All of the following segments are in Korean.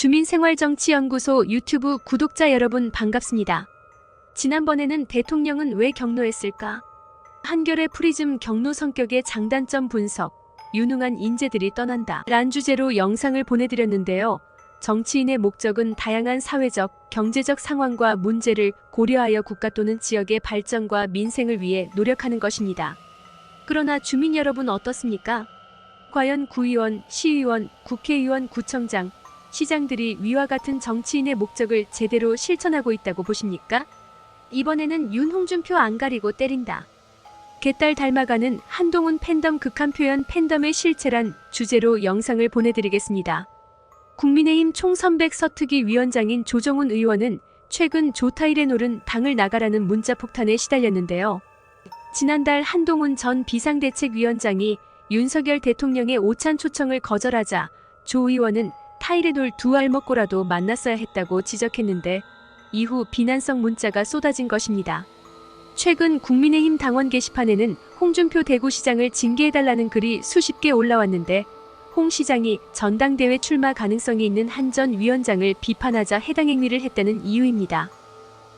주민생활정치연구소 유튜브 구독자 여러분 반갑습니다. 지난번에는 대통령은 왜 경로했을까? 한결의 프리즘 경로 성격의 장단점 분석, 유능한 인재들이 떠난다. 란 주제로 영상을 보내드렸는데요. 정치인의 목적은 다양한 사회적, 경제적 상황과 문제를 고려하여 국가 또는 지역의 발전과 민생을 위해 노력하는 것입니다. 그러나 주민 여러분 어떻습니까? 과연 구의원, 시의원, 국회의원, 구청장, 시장들이 위와 같은 정치인의 목적을 제대로 실천하고 있다고 보십니까? 이번에는 윤홍준표 안 가리고 때린다. 개딸 닮아가는 한동훈 팬덤 극한 표현 팬덤의 실체란 주제로 영상을 보내드리겠습니다. 국민의힘 총선백 서특위 위원장인 조정훈 의원은 최근 조타일에 오른 당을 나가라는 문자 폭탄에 시달렸는데요. 지난달 한동훈 전 비상대책위원장이 윤석열 대통령의 오찬 초청을 거절하자 조 의원은 타이레놀 두 알 먹고라도 만났어야 했다고 지적했는데 이후 비난성 문자가 쏟아진 것입니다. 최근 국민의힘 당원 게시판에는 홍준표 대구시장을 징계해달라는 글이 수십 개 올라왔는데 홍 시장이 전당대회 출마 가능성이 있는 한 전 위원장을 비판하자 해당 행위를 했다는 이유입니다.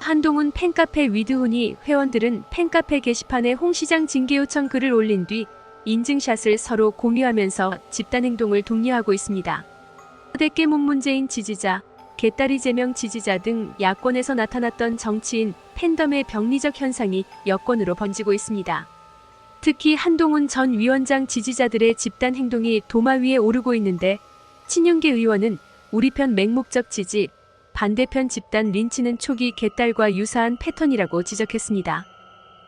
한동훈 팬카페 위드훈이 회원들은 팬카페 게시판에 홍 시장 징계 요청 글을 올린 뒤 인증샷을 서로 공유하면서 집단행동을 독려하고 있습니다. 대깨문 문재인 지지자, 개딸이 제명 지지자 등 야권에서 나타났던 정치인 팬덤의 병리적 현상이 여권으로 번지고 있습니다. 특히 한동훈 전 위원장 지지자들의 집단 행동이 도마 위에 오르고 있는데 친윤계 의원은 우리 편 맹목적 지지, 반대편 집단 린치는 초기 개딸과 유사한 패턴이라고 지적했습니다.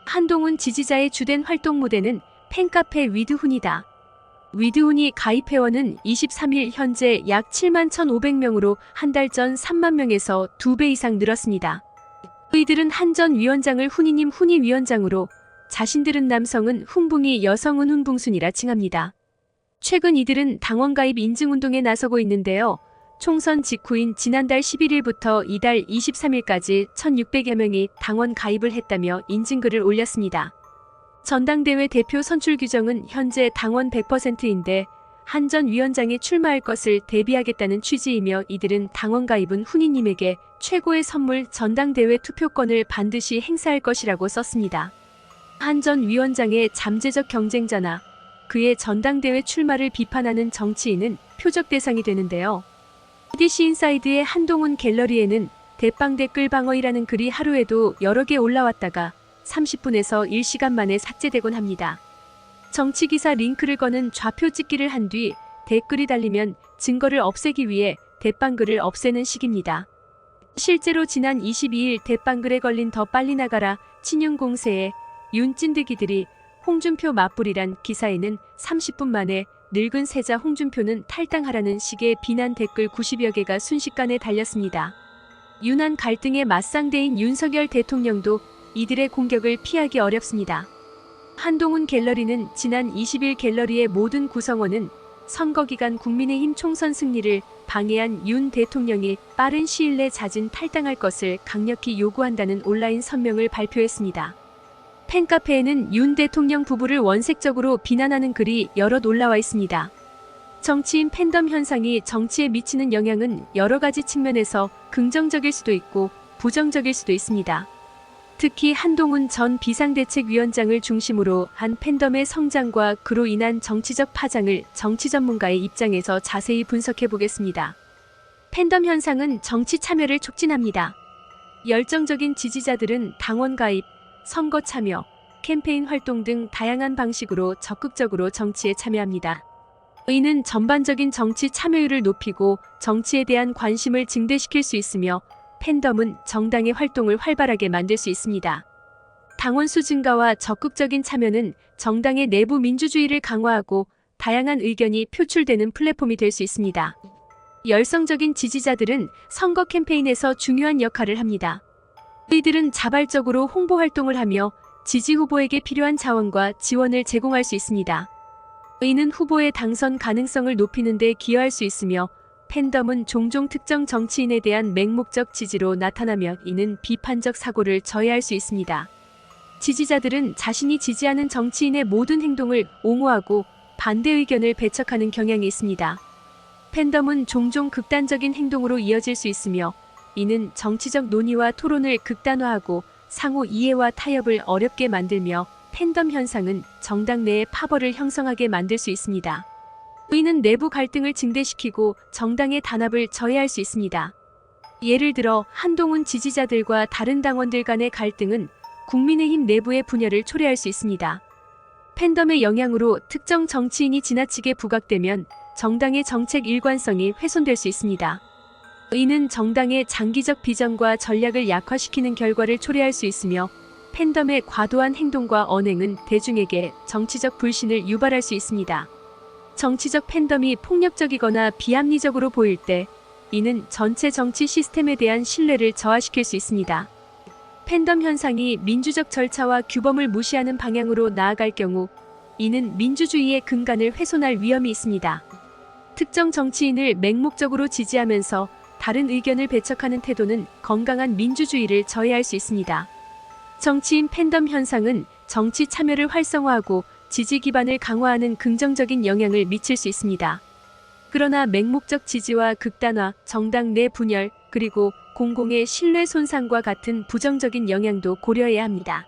한동훈 지지자의 주된 활동 무대는 팬카페 위드훈이다. 위드훈이 가입 회원은 23일 현재 약 7만 1,500명으로 한 달 전 3만 명에서 2배 이상 늘었습니다. 이들은 한 전 위원장을 훈이님 훈이 위원장으로 자신들은 남성은 훈붕이 여성은 훈붕순이라 칭합니다. 최근 이들은 당원 가입 인증 운동에 나서고 있는데요. 총선 직후인 지난달 11일부터 이달 23일까지 1,600여 명이 당원 가입을 했다며 인증글을 올렸습니다. 전당대회 대표 선출 규정은 현재 당원 100%인데 한 전 위원장이 출마할 것을 대비하겠다는 취지이며 이들은 당원 가입은 훈이님에게 최고의 선물 전당대회 투표권을 반드시 행사할 것이라고 썼습니다. 한 전 위원장의 잠재적 경쟁자나 그의 전당대회 출마를 비판하는 정치인은 표적 대상이 되는데요. DC 인사이드의 한동훈 갤러리에는 대빵 댓글 방어이라는 글이 하루에도 여러 개 올라왔다가 30분에서 1시간 만에 삭제되곤 합니다. 정치기사 링크를 거는 좌표 찍기를 한 뒤 댓글이 달리면 증거를 없애기 위해 대빵글을 없애는 식입니다. 실제로 지난 22일 대빵글에 걸린 더 빨리 나가라 친윤 공세에 윤찐득이들이 홍준표 맞불이란 기사에는 30분 만에 늙은 세자 홍준표는 탈당하라는 식의 비난 댓글 90여 개가 순식간에 달렸습니다. 유난 갈등의 맞상대인 윤석열 대통령도 이들의 공격을 피하기 어렵습니다. 한동훈 갤러리는 지난 20일 갤러리의 모든 구성원은 선거 기간 국민의힘 총선 승리를 방해한 윤 대통령이 빠른 시일 내 자진 탈당할 것을 강력히 요구한다는 온라인 선명을 발표했습니다. 팬카페에는 윤 대통령 부부를 원색적으로 비난하는 글이 여럿 올라와 있습니다. 정치인 팬덤 현상이 정치에 미치는 영향은 여러 가지 측면에서 긍정적일 수도 있고 부정적일 수도 있습니다. 특히 한동훈 전 비상대책위원장을 중심으로 한 팬덤의 성장과 그로 인한 정치적 파장을 정치 전문가의 입장에서 자세히 분석해 보겠습니다. 팬덤 현상은 정치 참여를 촉진합니다. 열정적인 지지자들은 당원 가입, 선거 참여, 캠페인 활동 등 다양한 방식으로 적극적으로 정치에 참여합니다. 이는 전반적인 정치 참여율을 높이고 정치에 대한 관심을 증대시킬 수 있으며 팬덤은 정당의 활동을 활발하게 만들 수 있습니다. 당원 수 증가와 적극적인 참여는 정당의 내부 민주주의를 강화하고 다양한 의견이 표출되는 플랫폼이 될 수 있습니다. 열성적인 지지자들은 선거 캠페인에서 중요한 역할을 합니다. 이들은 자발적으로 홍보 활동을 하며 지지 후보에게 필요한 자원과 지원을 제공할 수 있습니다. 이는 후보의 당선 가능성을 높이는 데 기여할 수 있으며 팬덤은 종종 특정 정치인에 대한 맹목적 지지로 나타나며 이는 비판적 사고를 저해할 수 있습니다. 지지자들은 자신이 지지하는 정치인의 모든 행동을 옹호하고 반대 의견을 배척하는 경향이 있습니다. 팬덤은 종종 극단적인 행동으로 이어질 수 있으며 이는 정치적 논의와 토론을 극단화하고 상호 이해와 타협을 어렵게 만들며 팬덤 현상은 정당 내의 파벌을 형성하게 만들 수 있습니다. 이는 내부 갈등을 증대시키고 정당의 단합을 저해할 수 있습니다. 예를 들어 한동훈 지지자들과 다른 당원들 간의 갈등은 국민의힘 내부의 분열을 초래할 수 있습니다. 팬덤의 영향으로 특정 정치인이 지나치게 부각되면 정당의 정책 일관성이 훼손될 수 있습니다. 이는 정당의 장기적 비전과 전략을 약화시키는 결과를 초래할 수 있으며 팬덤의 과도한 행동과 언행은 대중에게 정치적 불신을 유발할 수 있습니다. 정치적 팬덤이 폭력적이거나 비합리적으로 보일 때 이는 전체 정치 시스템에 대한 신뢰를 저하시킬 수 있습니다. 팬덤 현상이 민주적 절차와 규범을 무시하는 방향으로 나아갈 경우 이는 민주주의의 근간을 훼손할 위험이 있습니다. 특정 정치인을 맹목적으로 지지하면서 다른 의견을 배척하는 태도는 건강한 민주주의를 저해할 수 있습니다. 정치인 팬덤 현상은 정치 참여를 활성화하고 지지 기반을 강화하는 긍정적인 영향을 미칠 수 있습니다. 그러나 맹목적 지지와 극단화, 정당 내 분열, 그리고 공공의 신뢰 손상과 같은 부정적인 영향도 고려해야 합니다.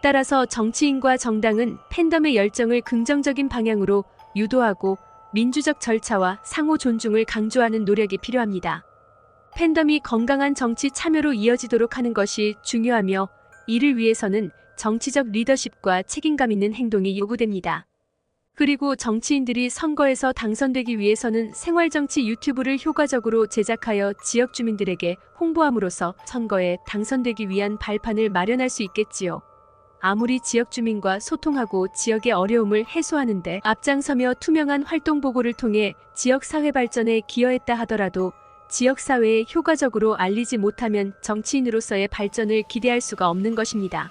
따라서 정치인과 정당은 팬덤의 열정을 긍정적인 방향으로 유도하고 민주적 절차와 상호 존중을 강조하는 노력이 필요합니다. 팬덤이 건강한 정치 참여로 이어지도록 하는 것이 중요하며 이를 위해서는 정치적 리더십과 책임감 있는 행동이 요구됩니다. 그리고 정치인들이 선거에서 당선되기 위해서는 생활정치 유튜브를 효과적으로 제작하여 지역 주민들에게 홍보함으로써 선거에 당선되기 위한 발판을 마련할 수 있겠지요. 아무리 지역 주민과 소통하고 지역의 어려움을 해소하는데 앞장서며 투명한 활동 보고를 통해 지역 사회 발전에 기여했다 하더라도 지역 사회에 효과적으로 알리지 못하면 정치인으로서의 발전을 기대할 수가 없는 것입니다.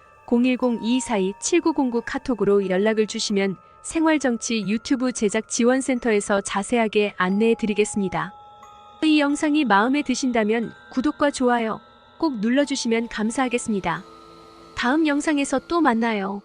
010-2242-7909 카톡으로 연락을 주시면 생활정치 유튜브 제작 지원센터에서 자세하게 안내해 드리겠습니다. 이 영상이 마음에 드신다면 구독과 좋아요 꼭 눌러주시면 감사하겠습니다. 다음 영상에서 또 만나요.